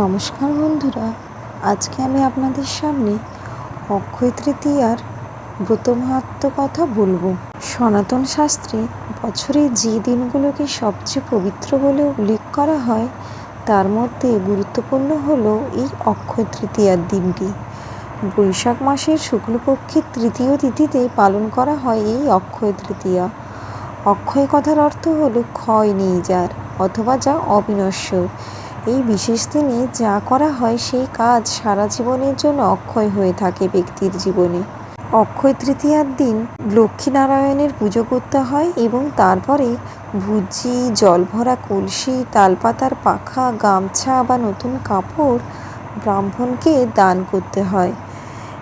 নমস্কার বন্ধুরা, আজকে আমি আপনাদের সামনে অক্ষয় তৃতীয়ার ব্রত মাহাত্ম কথা বলব। সনাতন শাস্ত্রে বছরে যে দিনগুলোকে সবচেয়ে পবিত্র বলে উল্লেখ করা হয়, তার মধ্যে গুরুত্বপূর্ণ হলো এই অক্ষয় তৃতীয়ার দিনটি। বৈশাখ মাসের শুক্লপক্ষের তৃতীয় তিথিতে পালন করা হয় এই অক্ষয় তৃতীয়া। অক্ষয় কথার অর্থ হলো ক্ষয় নেই যার, অথবা যা অবিনশ্বর। এই বিশেষ দিনে যা করা হয় সেই কাজ সারা জীবনের জন্য অক্ষয় হয়ে থাকে ব্যক্তির জীবনে। অক্ষয় তৃতীয়ার দিন লক্ষ্মীনারায়ণের পুজো করতে হয় এবং তারপরে ভুজি, জলভরা কলসি, তালপাতার পাখা, গামছা বা নতুন কাপড় ব্রাহ্মণকে দান করতে হয়।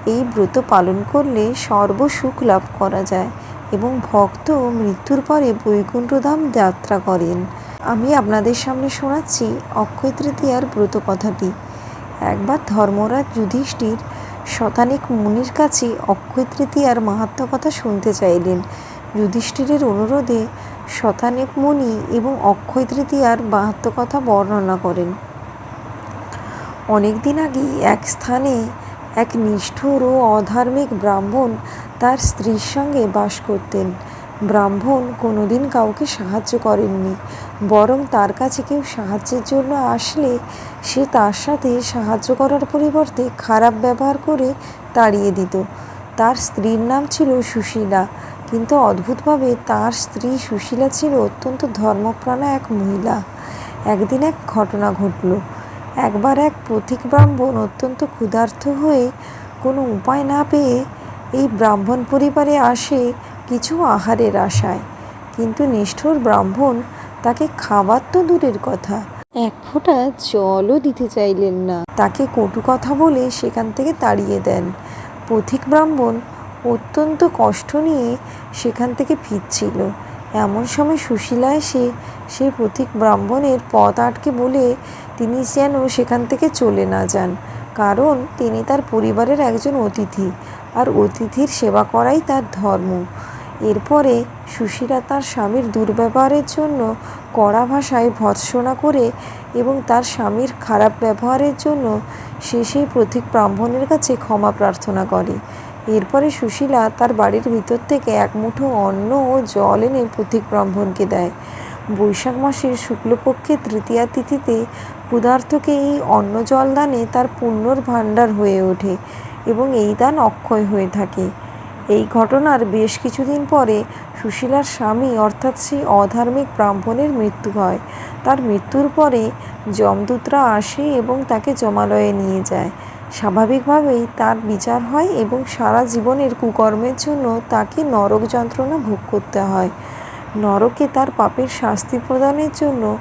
এই ব্রত পালন করলে সর্বসুখ লাভ করা যায় এবং ভক্ত মৃত্যুর পরে বৈকুণ্ঠধাম যাত্রা করেন। আমি আপনাদের সামনে শোনাচ্ছি অক্ষয় তৃতীয়ার ব্রত কথাটি একবার ধর্মরাজ যুধিষ্ঠির শতানিক মুনির কাছে অক্ষয় তৃতীয়ার মাহাত্ম কথা শুনতে চাইলেন। যুধিষ্ঠিরের অনুরোধে শতানিক মুনি এবং অক্ষয় তৃতীয়ার মাহাত্ম কথা বর্ণনা করেন। অনেক দিন আগেই এক স্থানে এক নিষ্ঠুর ও অধার্মিক ব্রাহ্মণ তার স্ত্রীর সঙ্গে বাস করতেন। ব্রাহ্মণ কোনোদিন কাউকে সাহায্য করেননি। বরং তার কাছে কেউ সাহায্যের জন্য আসলে সে তার সাথে সাহায্য করার পরিবর্তে খারাপ ব্যবহার করে তাড়িয়ে দিত। তার স্ত্রীর নাম ছিল সুশীলা, কিন্তু অদ্ভুতভাবে তার স্ত্রী সুশীলা ছিল অত্যন্ত ধর্মপ্রাণা এক মহিলা। একদিন এক ঘটনা ঘটল। একবার এক পথিক ব্রাহ্মণ অত্যন্ত ক্ষুধার্ত হয়ে কোনো উপায় না পেয়ে এই ব্রাহ্মণ পরিবারে আসে কিছু আহারের আশায়। কিন্তু নিষ্ঠুর ব্রাহ্মণ তাকে খাবার তো দূরের কথা। এক ফোঁটা জলও দিতে চাইলেন না। তাকে কটু কথা বলে সেখান থেকে তাড়িয়ে দেন। পথিক ব্রাহ্মণ অত্যন্ত কষ্ট নিয়ে সেখান থেকে ফিরছিল। এমন সময় সুশীলা এসে সেই পথিক ব্রাহ্মণের পথ আটকে বলে তিনি যেন সেখান থেকে চলে না যান। কারণ তিনি তার পরিবারের একজন অতিথি, আর অতিথির সেবা করাই তার ধর্ম। এরপরে সুশীলা তার স্বামীর দুর্ব্যবহারের জন্য কড়া ভাষায় ভৎসনা করে এবং তার স্বামীর খারাপ ব্যবহারের জন্য সে সেই প্রতীক ব্রাহ্মণের কাছে ক্ষমা প্রার্থনা করে। এরপরে সুশীলা তার বাড়ির ভিতর থেকে এক মুঠো অন্ন ও জল এনে প্রতীক ব্রাহ্মণকে দেয়। বৈশাখ মাসের শুক্লপক্ষের তৃতীয়া তিথিতে ক্ষুধার্থকে এই অন্ন জল দানে তার পুণ্যর ভাণ্ডার হয়ে ওঠে এবং এই দান অক্ষয় হয়ে থাকে। এই ঘটনার বেশ কিছুদিন পরে সুশীলার স্বামী, অর্থাৎ সেই অধার্মিক ব্রাহ্মণের মৃত্যু হয়। তার মৃত্যুর পরে যমদূতরা আসে এবং তাকে জমালয়ে নিয়ে যায়। স্বাভাবিকভাবেই তার বিচার হয় এবং সারা জীবনের কুকর্মের জন্য তাকে নরক যন্ত্রণা ভোগ করতে হয়। নরকে তার পাপের শাস্তি প্রদানের জন্য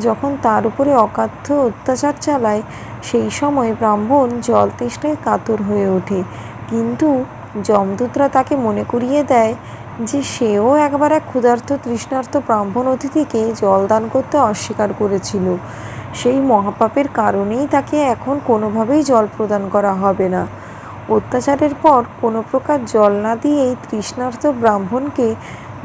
যখন তার উপরে অকাথ্য অত্যাচার চালায়, সেই সময় ব্রাহ্মণ জল তেষ্টায় কাতর হয়ে ওঠে। কিন্তু যমদূতরা তাকে মনে করিয়ে দেয় যে সেও একবার এক ক্ষুধার্ত তৃষ্ণার্ত ব্রাহ্মণ অতিথিকে জল দান করতে অস্বীকার করেছিল। সেই মহাপাপের কারণেই তাকে এখন কোনোভাবেই জল প্রদান করা হবে না। অত্যাচারের পর কোনো প্রকার জল না দিয়েই তৃষ্ণার্ত ব্রাহ্মণকে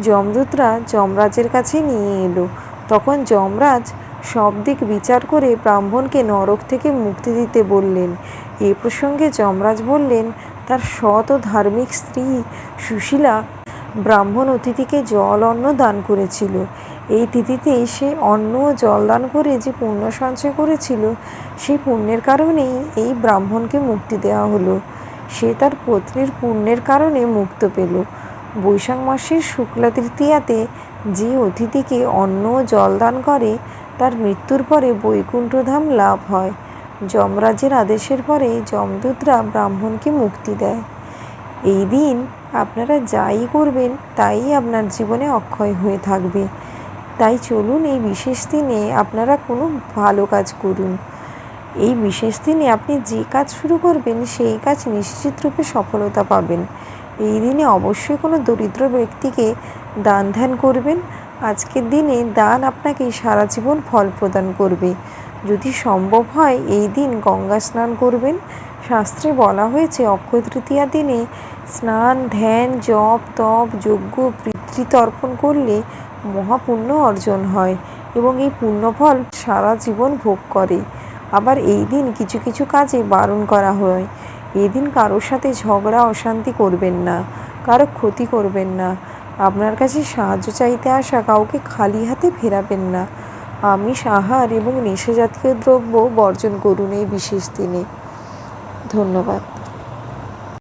যমদূতরা যমরাজের কাছে নিয়ে এলো। তখন যমরাজ সব দিক বিচার করে ব্রাহ্মণকে নরক থেকে মুক্তি দিতে বললেন। এ প্রসঙ্গে যমরাজ বললেন তার সৎ ও ধার্মিক স্ত্রী সুশীলা ব্রাহ্মণ অতিথিকে জল, অন্ন দান করেছিল। এই তিথিতে সে অন্ন ও জল দান করে যে পুণ্য সঞ্চয় করেছিল, সেই পুণ্যের কারণেই এই ব্রাহ্মণকে মুক্তি দেওয়া হলো। সে তার পত্নীর পুণ্যের কারণে মুক্ত পেল। বৈশাখ মাসের শুক্লা তৃতীয়াতে যে অতিথিকে অন্ন ও জল দান করে, তার মৃত্যুর পরে বৈকুণ্ঠধাম লাভ হয়। যমরাজের আদেশের পরে যমদূতরা ব্রাহ্মণকে মুক্তি দেয়। এই দিন আপনারা যাই করবেন, তাই আপনার জীবনে অক্ষয় হয়ে থাকবে। তাই চলুন এই বিশেষ দিনে আপনারা কোনো ভালো কাজ করুন। এই বিশেষ দিনে আপনি যে কাজ শুরু করবেন, সেই কাজ নিশ্চিতরূপে সফলতা পাবেন। এই দিনে অবশ্যই কোনো দরিদ্র ব্যক্তিকে দান ধ্যান করবেন। আজকের দিনে দান আপনাকে সারা জীবন ফল প্রদান করবে। যদি সম্ভব হয়, এই দিন গঙ্গা স্নান করবেন। শাস্ত্রে বলা হয়েছে, অক্ষয় তৃতীয়া দিনে স্নান, ধ্যান, জপ, তপ, যজ্ঞ, পিতৃতর্পণ করলে মহাপুণ্য অর্জন হয় এবং এই পুণ্যফল সারা জীবন ভোগ করে। আবার এই দিন কিছু কিছু কাজে বারণ করা হয়। এদিন কারোর সাথে ঝগড়া, অশান্তি করবেন না, কারও ক্ষতি করবেন না। আপনার কাছে সাহায্য চাইতে আসা কাউকে খালি হাতে ফেরাবেন না। আমিষ আহার এবং নেশাজাতীয় দ্রব্য বর্জন করুন এই বিশেষ দিনে। ধন্যবাদ।